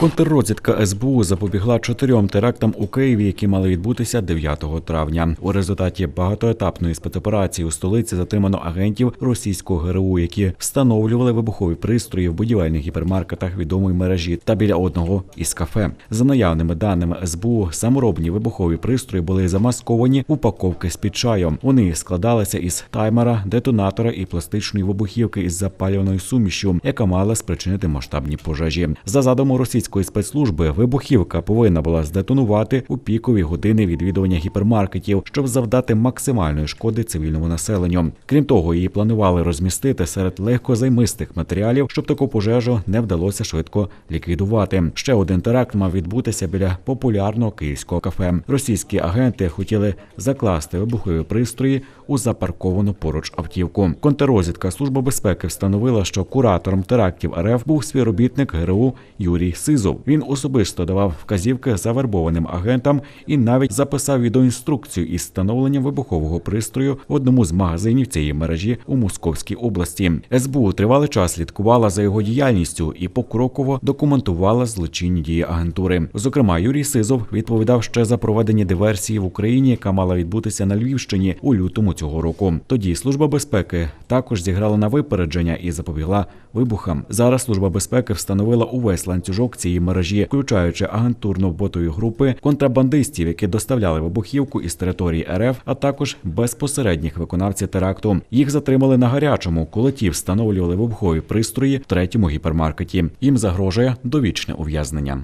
Контррозвідка СБУ запобігла чотирьом терактам у Києві, які мали відбутися 9 травня. У результаті багатоетапної спецоперації у столиці затримано агентів російського ГРУ, які встановлювали вибухові пристрої в будівельних гіпермаркетах відомої мережі та біля одного із кафе. За наявними даними СБУ, саморобні вибухові пристрої були замасковані упаковки з під чаю. Вони складалися із таймера, детонатора і пластичної вибухівки із запалюваною сумішю, яка мала спричинити масштабні пожежі. За задумом російської спецслужби, вибухівка повинна була здетонувати у пікові години відвідування гіпермаркетів, щоб завдати максимальної шкоди цивільному населенню. Крім того, її планували розмістити серед легкозаймистих матеріалів, щоб таку пожежу не вдалося швидко ліквідувати. Ще один теракт мав відбутися біля популярного київського кафе. Російські агенти хотіли закласти вибухові пристрої у запарковану поруч автівку. Контррозвідка Служба безпеки встановила, що куратором терактів РФ був співробітник ГРУ Юрій Сизов. Він особисто давав вказівки завербованим агентам і навіть записав відеоінструкцію із встановленням вибухового пристрою в одному з магазинів цієї мережі у Московській області. СБУ тривалий час слідкувала за його діяльністю і покроково документувала злочинні дії агентури. Зокрема, Юрій Сизов відповідав ще за проведення диверсії в Україні, яка мала відбутися на Львівщині у лютому цього року. Тоді служба безпеки також зіграла на випередження і запобігла вибухам. Зараз служба безпеки встановила увесь ланцюжок цієї мережі, включаючи агентурно-ботові групи контрабандистів, які доставляли вибухівку із території РФ, а також безпосередніх виконавців теракту. Їх затримали на гарячому, коли ті встановлювали вибухові пристрої в третьому гіпермаркеті. Їм загрожує довічне ув'язнення.